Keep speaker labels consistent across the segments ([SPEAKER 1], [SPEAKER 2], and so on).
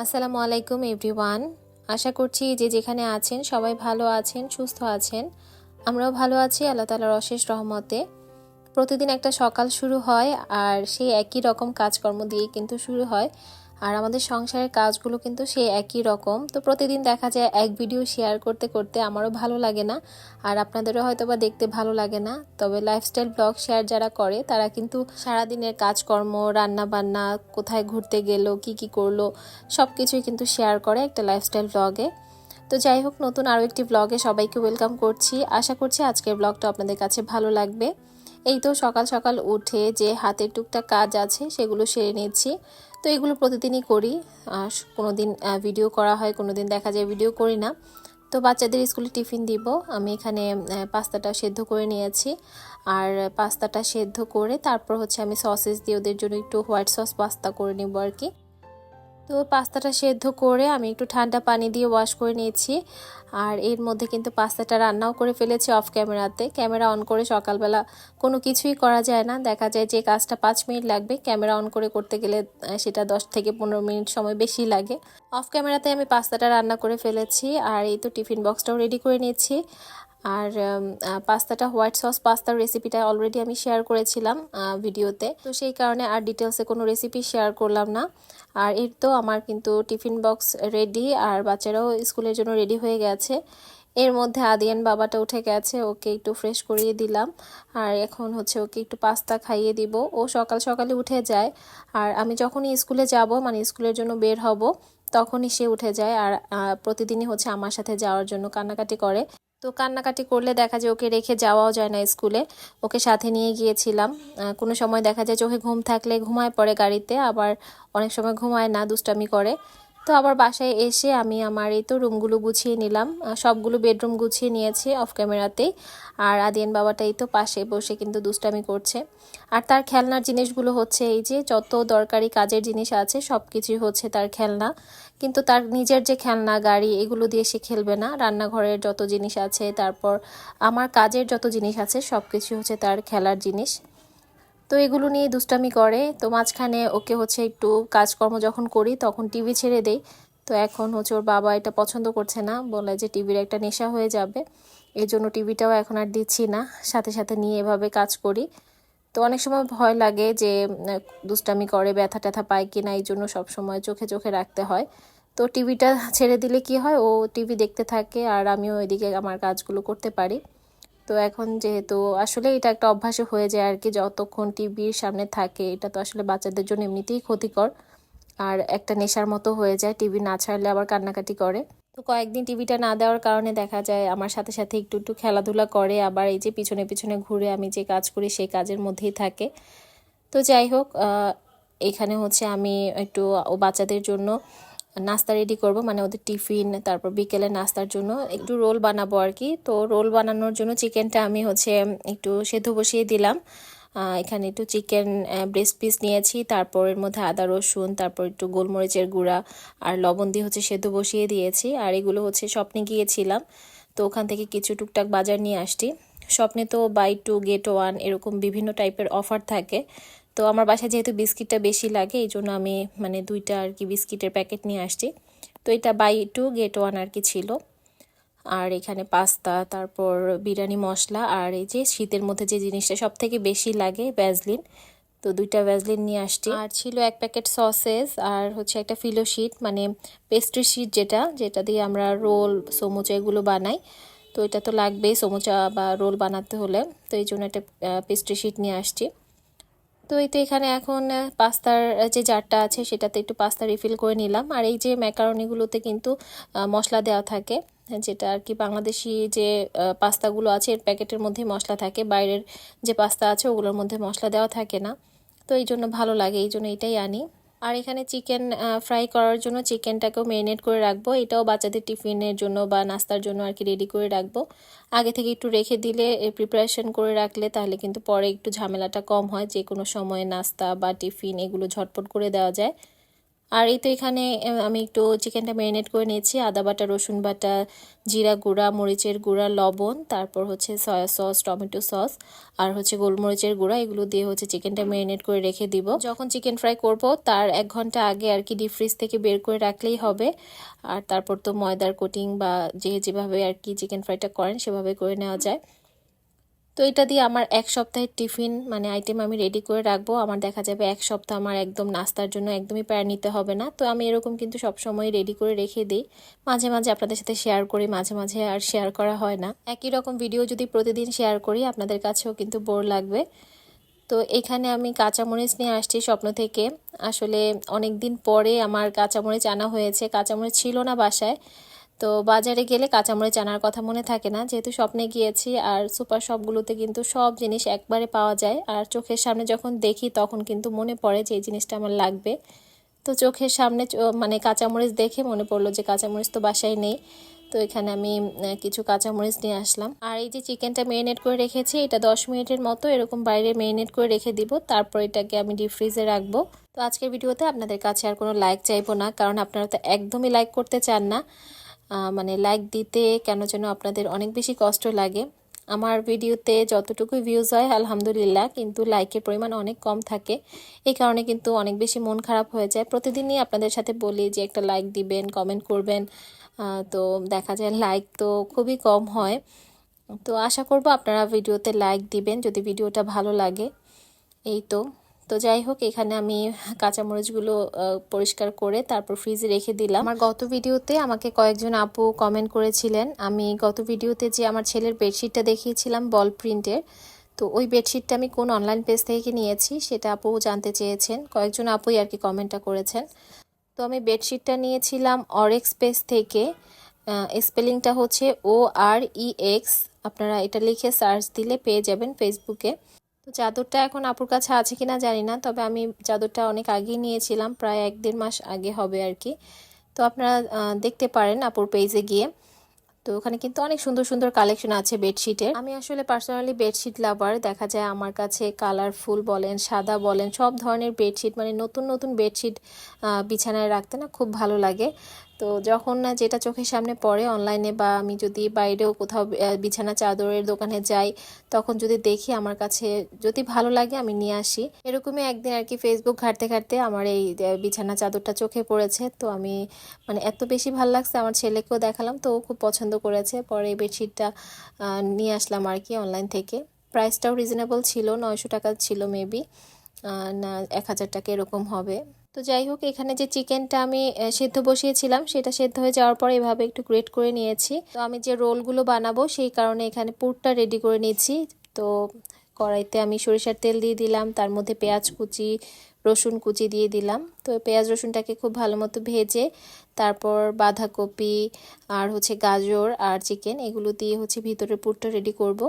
[SPEAKER 1] আসসালামু আলাইকুম, এভরিওয়ান। আশা করছি যে যেখানে আছেন সবাই ভালো আছেন, সুস্থ আছেন। আমরাও ভালো আছি, আল্লাহ তালার অশেষ রহমতে। প্রতিদিন একটা সকাল শুরু হয় আর সেই একই রকম কাজকর্ম দিয়ে কিন্তু শুরু হয়। আর আমাদের সংসারের কাজগুলো কিন্তু সেই একই রকম। তো প্রতিদিন দেখা যায় এক ভিডিও শেয়ার করতে করতে আমারও ভালো লাগে না। আর আপনাদেরও হয়তো বা দেখতে ভালো লাগে না। তবে লাইফস্টাইল ব্লগ শেয়ার যারা করে, তারা কিন্তু সারাদিনের কাজকর্ম রান্না বান্না কোথায় ঘুরতে গেল, কি কি করল সব কিছুই কিন্তু শেয়ার করে একটা লাইফস্টাইল ব্লগে তো যাই হোক, নতুন আরও একটি ব্লগে সবাইকে ওয়েলকাম করছি। আশা করছি আজকের ব্লগটা আপনাদের কাছে ভালো লাগবে। এই তো সকাল সকাল উঠে যে হাতের টুকটাক কাজ আছে, সেগুলো সেরে নিচ্ছি। তো এগুলো প্রতিদিনই করি। কোনো দিন ভিডিও করা হয় কোনো দিন দেখা যায় ভিডিও করি না। তো বাচ্চাদের স্কুলে টিফিন দিব। আমি এখানে পাস্তাটা সেদ্ধ করে নিয়েছি। আর পাস্তাটা সেদ্ধ করে তারপর হচ্ছে আমি সসেস দিয়ে ওদের জন্য একটু হোয়াইট সস পাস্তা করে নিব আর কি। তো পাস্তাটা সেদ্ধ করে আমি একটু ঠান্ডা পানি দিয়ে ওয়াশ করে নিয়েছি। আর এর মধ্যে কিন্তু পাস্তাটা রান্নাও করে ফেলেছি অফ ক্যামেরাতে ক্যামেরা অন করে সকালবেলা কোনো কিছুই করা যায় না। দেখা যায় যে কাজটা পাঁচ মিনিট লাগবে ক্যামেরা অন করে করতে গেলে সেটা দশ থেকে পনেরো মিনিট সময় বেশি লাগে। অফ ক্যামেরাতে আমি পাস্তাটা রান্না করে ফেলেছি। আর এই তো টিফিন বক্সটাও রেডি করে নিয়েছি। আর পাস্তাটা হোয়াইট সস পাস্তার রেসিপিটা অলরেডি আমি শেয়ার করেছিলাম ভিডিওতে তো সেই কারণে আর ডিটেলসে কোনো রেসিপি শেয়ার করলাম না। আর এর তো আমার কিন্তু টিফিন বক্স রেডি আর বাচ্চারাও স্কুলের জন্য রেডি হয়ে গেছে। এর মধ্যে আদিয়ান বাবাটা উঠে গেছে, ওকে একটু ফ্রেশ করিয়ে দিলাম। আর এখন হচ্ছে ওকে একটু পাস্তা খাইয়ে দিব। ও সকাল সকালে উঠে যায়। আর আমি যখনই স্কুলে যাব মানে স্কুলের জন্য বের হব, তখনই সে উঠে যায়। আর প্রতিদিনই হচ্ছে আমার সাথে যাওয়ার জন্য কান্নাকাটি করে। তো কান্নাকাটি করলে দেখা যায় ওকে রেখে যাওয়াও যায় না স্কুলে। ওকে সাথে নিয়ে গিয়েছিলাম। কোনো সময় দেখা যায় চোখে ঘুম থাকলে ঘুমায় পড়ে গাড়িতে, আবার অনেক সময় ঘুমায় না, দুষ্টামি করে। তো আবার বাসায় এসে আমি আমার এই তো রুমগুলো গুছিয়ে নিলাম। সবগুলো বেডরুম গুছিয়ে নিয়েছি অফ ক্যামেরাতেই আর আদিয়ান বাবাটা এই তো পাশে বসে কিন্তু দুষ্টামি করছে। আর তার খেলনার জিনিসগুলো হচ্ছে এই যে, যত দরকারি কাজের জিনিস আছে সব কিছুই হচ্ছে তার খেলনা। কিন্তু তার নিজের যে খেলনা, গাড়ি, এগুলো দিয়ে সে খেলবে না। রান্নাঘরের যত জিনিস আছে, তারপর আমার কাজের যত জিনিস আছে সব কিছু হচ্ছে তার খেলার জিনিস। তো এগুলো নিয়ে দুষ্টামি করে। তো মাঝখানে ওকে হচ্ছে একটু কাজকর্ম যখন করি তখন টিভি ছেড়ে দেই। তো এখন হচ্ছে ওর বাবা এটা পছন্দ করছে না, বলে যে টিভির একটা নেশা হয়ে যাবে। এই জন্য টিভিটাও এখন আর দিচ্ছি না, সাথে সাথে নিয়ে এভাবে কাজ করি। তো অনেক সময় ভয় লাগে যে দুষ্টামি করে, ব্যথা ট্যাথা পায় কি না, এই জন্য সবসময় চোখে চোখে রাখতে হয়। তো টিভিটা ছেড়ে দিলে কি হয়? ও টিভি দেখতে থাকে আর আমিও এদিকে আমার কাজগুলো করতে পারি। তো এখন যেহেতু আসলে এটা একটা অভ্যাসে হয়ে যায় আর কি, যতক্ষণ টিভির সামনে থাকে, এটা তো আসলে বাচ্চাদের জন্য এমনিতেই ক্ষতিকর। আর একটা নেশার মতো হয়ে যায় টিভি না ছাড়লে আবার কান্নাকাটি করে। তো কয়েকদিন টিভিটা না দেওয়ার কারণে দেখা যায় আমার সাথে সাথে একটু একটু খেলাধুলা করে, আবার এই যে পিছনে পিছনে ঘুরে আমি যে কাজ করি সেই কাজের মধ্যেই থাকে। তো যাই হোক এখানে হচ্ছে আমি একটু ও বাচ্চাদের জন্য নাস্তা রেডি করব মানে ওদের টিফিন, তারপর বিকেলে নাস্তার জন্য একটু রোল বানাবো আর কি। তো রোল বানানোর জন্য চিকেনটা আমি হচ্ছে একটু সেদ্ধ বসিয়ে দিলাম। এখানে একটু চিকেন ব্রেস্ট পিস নিয়েছি, তারপর এর মধ্যে আদা, রসুন, তারপর একটু গোলমরিচের গুঁড়া আর লবণ দিয়ে হচ্ছে সেদ্ধ বসিয়ে দিয়েছি। আর এগুলো হচ্ছে স্বপ্নে গিয়েছিলাম, তো ওখান থেকে কিছু টুকটাক বাজার নিয়ে আসছি। স্বপ্নে তো বাই টু গেট ওয়ান এরকম বিভিন্ন টাইপের অফার থাকে। তো আমার বাসায় যেহেতু বিস্কিটটা বেশি লাগে এই জন্য আমি মানে দুইটা আর কি বিস্কিটের প্যাকেট নিয়ে আসছি। তো এটা বাই টু গেট ওয়ান আর কি ছিল। আর এখানে পাস্তা, তারপর বিরিয়ানি মশলা, আর এই যে শীতের মধ্যে যে জিনিসটা সব থেকে বেশি লাগে ভ্যাজলিন, তো দুইটা ভ্যাজলিন নিয়ে আসছি। আর ছিল এক প্যাকেট সসেস, আর হচ্ছে একটা ফিলো শিট মানে পেস্ট্রি শিট যেটা যেটা দিয়ে আমরা রোল, সমুচা এগুলো বানাই। তো এটা তো লাগবেই সমুচা বা রোল বানাতে হলে, তো এই জন্য একটা পেস্ট্রি শিট নিয়ে আসছি। তো এই তো এখানে এখন পাস্তার যে জারটা আছে সেটাতে একটু পাস্তা রিফিল করে নিলাম। আর এই যে ম্যাকারনিগুলোতে কিন্তু মশলা দেওয়া থাকে, যেটা আর কি বাংলাদেশি যে পাস্তাগুলো আছে, এর প্যাকেটের মধ্যে মশলা থাকে, বাইরের যে পাস্তা আছে ওগুলোর মধ্যে মশলা দেওয়া থাকে না। তো এই জন্য ভালো লাগে, এই জন্য এটাই আনি। আর এখানে চিকেন ফ্রাই করার জন্য চিকেনটাকেও ম্যারিনেট করে রাখব। এটাও বাচ্চাদের টিফিনের জন্য বা নাস্তার জন্য আর কি রেডি করে রাখব। আগে থেকে একটু রেখে দিলে প্রিপারেশন করে রাখলে তাহলে কিন্তু পরে একটু ঝামেলাটা কম হয়। যে কোনো সময়ে নাস্তা বা টিফিন এগুলো ঝটপট করে দেওয়া যায়। আর এই তো এখানে আমি একটু চিকেনটা ম্যারিনেট করে নিয়েছি। আদা বাটা, রসুন বাটা, জিরা গুঁড়া, মরিচের গুঁড়া, লবণ, তারপর হচ্ছে সয়া সস, টমেটো সস, আর হচ্ছে গোলমরিচের গুঁড়া, এগুলো দিয়ে হচ্ছে চিকেনটা ম্যারিনেট করে রেখে দিব। যখন চিকেন ফ্রাই করব, তার এক ঘণ্টা আগে আর কি ডিপ ফ্রিজ থেকে বের করে রাখলেই হবে। আর তারপর তো ময়দার কোটিং বা যে যেভাবে আর কি চিকেন ফ্রাইটা করেন, সেভাবে করে নেওয়া যায়। তো এটা দিয়ে আমার এক সপ্তাহের টিফিন মানে আইটেম আমি রেডি করে রাখব। আমার দেখা যাবে এক সপ্তাহ আমার একদম নাস্তার জন্য একদমই প্যার নিতে হবে না। তো আমি এরকম কিন্তু সবসময় রেডি করে রেখে দিই। মাঝে মাঝে আপনাদের সাথে শেয়ার করি, মাঝে মাঝে আর শেয়ার করা হয় না। একই রকম ভিডিও যদি প্রতিদিন শেয়ার করি, আপনাদের কাছেও কিন্তু বোর লাগবে। তো এখানে আমি কাঁচামরিচ নিয়ে আসছি স্বপ্ন থেকে। আসলে অনেক দিন পরে আমার কাঁচামরিচ আনা হয়েছে। কাঁচামরিচ ছিল না বাসায়। তো বাজারে গেলে কাঁচামরিচ আনার কথা মনে থাকে না। যেহেতু স্বপ্নে গিয়েছি আর সুপার শপগুলোতে কিন্তু সব জিনিস একবারে পাওয়া যায়। আর চোখের সামনে যখন দেখি তখন কিন্তু মনে পড়ে যে এই জিনিসটা আমার লাগবে। তো চোখের সামনে মানে কাঁচামরিচ দেখে মনে পড়ল যে কাঁচামরিচ তো বাসায় নেই। তো এখানে আমি কিছু কাঁচামরিচ নিয়ে আসলাম। আর এই যে চিকেনটা মেরিনেট করে রেখেছি, এটা দশ মিনিটের মতো এরকম বাইরে মেরিনেট করে রেখে দিব। তারপর এটাকে আমি ডিপ ফ্রিজে রাখব। তো আজকের ভিডিওতে আপনাদের কাছে আর কোনো লাইক চাইব না, কারণ আপনারা তো একদমই লাইক করতে চান না। মানে লাইক দিতে কেন যেন আপনাদের অনেক বেশি কষ্ট লাগে। আমার ভিডিওতে যতটুকু ভিউজ হয়, আলহামদুলিল্লাহ, কিন্তু লাইকের পরিমাণ অনেক কম থাকে। এই কারণে কিন্তু অনেক বেশি মন খারাপ হয়ে যায়। প্রতিদিনই আপনাদের সাথে বলি যে একটা লাইক দিবেন কমেন্ট করবেন। তো দেখা যায় লাইক তো খুবই কম হয়। তো আশা করব আপনারা ভিডিওতে লাইক দিবেন, যদি ভিডিওটা ভালো লাগে। এই তো। তো যাই হোক, এখানে আমি কাঁচামরিচগুলো পরিষ্কার করে তারপর ফ্রিজে রেখে দিলাম। আমার গত ভিডিওতে আমাকে কয়েকজন আপু কমেন্ট করেছিলেন। আমি গত ভিডিওতে যে আমার ছেলের বেডশিটটা দেখিয়েছিলাম বল প্রিন্টের তো ওই বেডশিটটা আমি কোন অনলাইন পেজ থেকে নিয়েছি সেটা আপু জানতে চেয়েছেন। কয়েকজন আপুই আর কি কমেন্টটা করেছেন। তো আমি বেডশিটটা নিয়েছিলাম অরেক্স পেজ থেকে স্পেলিংটা হচ্ছে ও আর ই এক্স আপনারা এটা লিখে সার্চ দিলে পেয়ে যাবেন ফেসবুকে চাদরটা এখন আপুর কাছে আছে কিনা জানি না, তবে আমি চাদরটা অনেক আগেই নিয়েছিলাম, প্রায় এক দেড় মাস আগে হবে আর কি। তো আপনারা দেখতে পারেন আপুর পেজে গিয়ে। তো ওখানে কিন্তু অনেক সুন্দর সুন্দর কালেকশন আছে বেডশিটের আমি আসলে পার্সোনালি বেডশিট লাভার দেখা যায় আমার কাছে কালারফুল বলেন, সাদা বলেন, সব ধরনের বেডশিট মানে নতুন নতুন বেডশিট বিছানায় রাখতে না খুব ভালো লাগে। তো যখন না যেটা চোখের সামনে পড়ে অনলাইনে বা আমি যদি বাইরেও কোথাও বিছানা চাদরের দোকানে যাই, তখন যদি দেখি আমার কাছে যদি ভালো লাগে আমি নিয়ে আসি। এরকমই একদিন আর কি ফেসবুক ঘাটতে ঘাটতে আমার এই বিছানা চাদরটা চোখে পড়েছে। তো আমি মানে এত বেশি ভালো লাগছে, আমার ছেলেকেও দেখালাম, তো ও খুব পছন্দ করেছে। পরে এই বেডশিটটা নিয়ে আসলাম আর কি অনলাইন থেকে। প্রাইসটাও রিজনেবল ছিল, নয়শো টাকা ছিল মেবি না, এক হাজার টাকা এরকম হবে। তো যাই হোক, এখানে যে চিকেনটা আমি সেদ্ধ বসিয়েছিলাম, সেটা সেদ্ধ হয়ে যাওয়ার পর এভাবে একটু গ্রেট করে নিয়েছি। তো আমি যে রোলগুলো বানাবো, সেই কারণে এখানে পুরটা রেডি করে নিয়েছি। তো কড়াইতে আমি সরিষার তেল দিয়ে দিলাম, তার মধ্যে পেঁয়াজ কুচি, রসুন কুচি দিয়ে দিলাম। তো পেঁয়াজ রসুনটাকে খুব ভালো মতো ভেজে, তারপর বাঁধাকপি আর হচ্ছে গাজর আর চিকেন, এগুলো দিয়ে হচ্ছে ভিতরে পুরটা রেডি করব।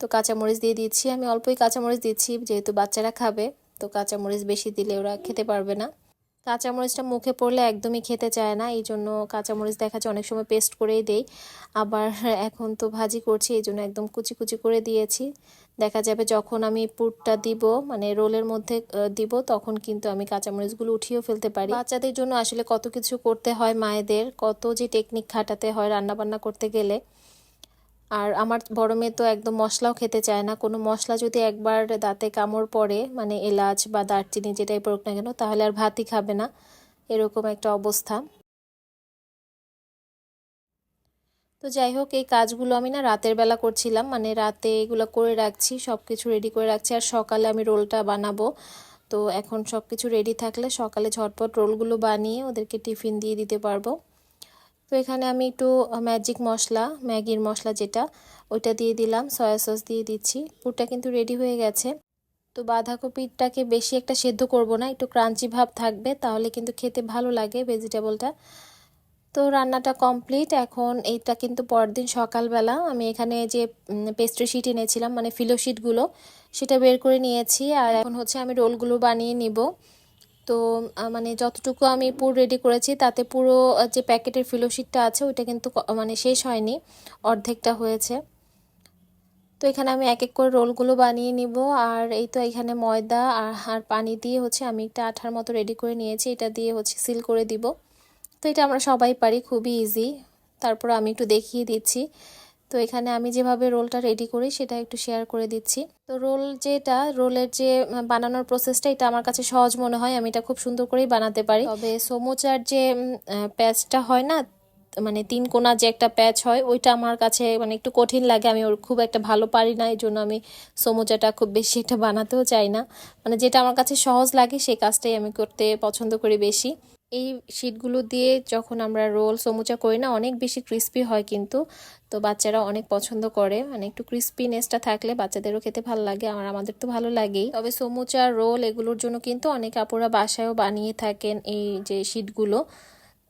[SPEAKER 1] তো কাঁচামরিচ দিয়ে দিচ্ছি। আমি অল্পই কাঁচামরিচ দিচ্ছি, যেহেতু বাচ্চারা খাবে, তো কাঁচামরিচ বেশি দিলে ওরা খেতে পারবে না। কাঁচামরিচটা মুখে পড়লে একদমই খেতে চায় না এই জন্য কাঁচামরিচ দেখা যায় অনেক সময় পেস্ট করেই দেই। আবার এখন তো ভাজি করছি এই জন্য একদম কুচি কুচি করে দিয়েছি। দেখা যাবে যখন আমি পুরটা দিব মানে রোলের মধ্যে দিব, তখন কিন্তু আমি কাঁচামরিচগুলো উঠিয়েও ফেলতে পারি। বাচ্চাদের জন্য আসলে কত কিছু করতে হয় মায়েদের, কত যে টেকনিক খাটাতে হয় রান্নাবান্না করতে গেলে আর আমার বড় মেয়ে তো একদম মশলাও খেতে চায় না। কোনো মশলা যদি একবার দাঁতে কামড় পড়ে মানে এলাচ বা দারচিনি যেটাই পড়ুক না কেন, তাহলে আর ভাতই খাবে না। এরকম একটা অবস্থা। তো যাই হোক, এই কাজগুলো আমি না রাতের বেলা করছিলাম। মানে রাতে এগুলো করে রাখছি সব কিছু রেডি করে রাখছি। আর সকালে আমি রোলটা বানাবো। তো এখন সব কিছু রেডি থাকলে সকালে ঝটপট রোলগুলো বানিয়ে ওদেরকে টিফিন দিয়ে দিতে পারব। তো এখানে আমি একটু ম্যাজিক মশলা, ম্যাগির মশলা যেটা, ওইটা দিয়ে দিলাম সয়া সস দিয়ে দিচ্ছি। পুরটা কিন্তু রেডি হয়ে গেছে। তো বাঁধাকপিটাকে বেশি একটা সেদ্ধ করব না, একটু ক্রাঞ্চি ভাব থাকবে, তাহলে কিন্তু খেতে ভালো লাগে ভেজিটেবলটা তো রান্নাটা কমপ্লিট এখন এইটা কিন্তু পরদিন সকালবেলা আমি এখানে যে পেস্ট্রি শিট এনেছিলাম মানে ফিলো শিটগুলো সেটা বের করে নিয়েছি। আর এখন হচ্ছে আমি রোলগুলো বানিয়ে নিব। তো মানে যতটুকু আমি পুর রেডি করেছি, তাতে পুরো যে প্যাকেটের ফিলোশিটটা আছে, ওইটা কিন্তু মানে শেষ হয়নি, অর্ধেকটা হয়েছে। তো এখানে আমি এক এক করে রোলগুলো বানিয়ে নিব, আর এই তো এখানে ময়দা আর আর পানি দিয়ে হচ্ছে আমি একটা আঠার মতো রেডি করে নিয়েছি, এটা দিয়ে হচ্ছে সিল করে দিব। তো এটা আমরা সবাই পারি, খুবই ইজি তারপর আমি একটু দেখিয়ে দিচ্ছি। তো এখানে আমি যেভাবে রোলটা রেডি করি সেটা একটু শেয়ার করে দিচ্ছি। তো রোল যেটা, রোলের যে বানানোর প্রসেসটা এটা আমার কাছে সহজ মনে হয়। আমি এটা খুব সুন্দর করেই বানাতে পারি। তবে সমোচার যে প্যাচটা হয় না মানে তিন কোনা যে একটা প্যাচ হয়, ওইটা আমার কাছে মানে একটু কঠিন লাগে। আমি ওর খুব একটা ভালো পারি না এই জন্য আমি সমোচাটা খুব বেশি একটা বানাতেও চাই না। মানে যেটা আমার কাছে সহজ লাগে, সেই কাজটাই আমি করতে পছন্দ করি বেশি। এই শিটগুলো দিয়ে যখন আমরা রোল সমুচা করি না, অনেক বেশি ক্রিস্পি হয় কিন্তু। তো বাচ্চারা অনেক পছন্দ করে। মানে একটু ক্রিস্পিনেসটা থাকলে বাচ্চাদেরও খেতে ভালো লাগে আর আমাদের তো ভালো লাগেই। তবে সমুচা রোল এগুলোর জন্য কিন্তু অনেক আপুরা বাসায়ও বানিয়ে থাকেন এই যে শিটগুলো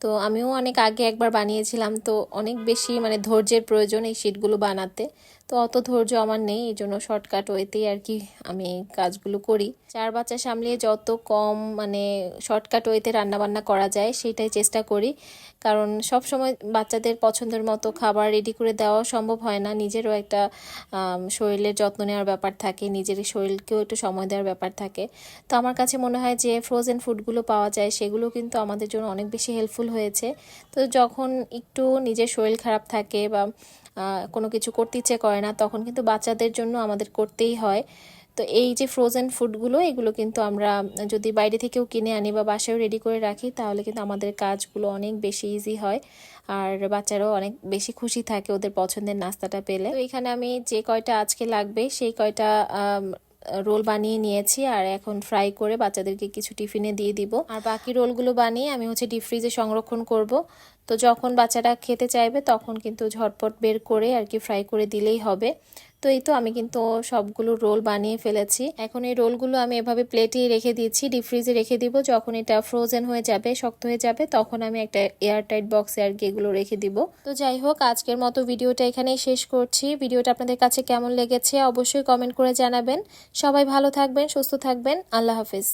[SPEAKER 1] তো আমিও অনেক আগে একবার বানিয়েছিলাম। তো অনেক বেশি মানে ধৈর্যের প্রয়োজন এই শিটগুলো বানাতে। তো অত ধৈর্য আমার নেই, এই জন্য শর্টকাট ওয়েতেই আর কি আমি কাজগুলো করি। চার বাচ্চা সামলিয়ে যত কম মানে শর্টকাট ওয়েতে রান্নাবান্না করা যায়, সেটাই চেষ্টা করি। কারণ সব সময় বাচ্চাদের পছন্দের মতো খাবার রেডি করে দেওয়া সম্ভব হয় না। নিজেরও একটা শরীরের যত্ন নেওয়ার ব্যাপার থাকে, নিজের শরীরকেও একটু সময় দেওয়ার ব্যাপার থাকে। তো আমার কাছে মনে হয় যে ফ্রোজেন ফুডগুলো পাওয়া যায়, সেগুলো কিন্তু আমাদের জন্য অনেক বেশি হেল্পফুল হয়েছে। তো যখন একটু নিজের শরীর খারাপ থাকে বা কোনো কিছু করতে ইচ্ছে করে না, তখন কিন্তু বাচ্চাদের জন্য আমাদের করতেই হয়। তো এই যে ফ্রোজেন ফুডগুলো এগুলো কিন্তু আমরা যদি বাইরে থেকেও কিনে আনি বা বাসায়ও রেডি করে রাখি, তাহলে কিন্তু আমাদের কাজগুলো অনেক বেশি ইজি হয় আর বাচ্চারাও অনেক বেশি খুশি থাকে ওদের পছন্দের নাস্তাটা পেলে। তো এখানে আমি যে কয়টা আজকে লাগবে, সেই কয়টা রোল বানিয়ে নিয়েছি আর এখন ফ্রাই করে বাচ্চাদেরকে কিছু টিফিনে দিয়ে দিব। আর বাকি রোলগুলো বানিয়ে আমি হচ্ছে ডিপ ফ্রিজে সংরক্ষণ করব। তো যখন বাচ্চারা খেতে চাইবে তখন কিন্তু ঝটপট বের করে আর কি ফ্রাই করে দিলেই হবে। তো এই তো আমি কিন্তু সবগুলো রোল বানিয়ে ফেলেছি। এখন এই রোলগুলো আমি এভাবে প্লেটে রেখে দিচ্ছি ডিপ ফ্রিজে রেখে দিব। যখন এটা ফ্রোজেন হয়ে যাবে, শক্ত হয়ে যাবে, তখন আমি একটা এয়ার টাইট বক্সে আর কি এগুলো রেখে দিব। তো যাই হোক, আজকের মতো ভিডিওটা এখানেই শেষ করছি। ভিডিওটা আপনাদের কাছে কেমন লেগেছে অবশ্যই কমেন্ট করে জানাবেন। সবাই ভালো থাকবেন, সুস্থ থাকবেন। আল্লাহ হাফিজ।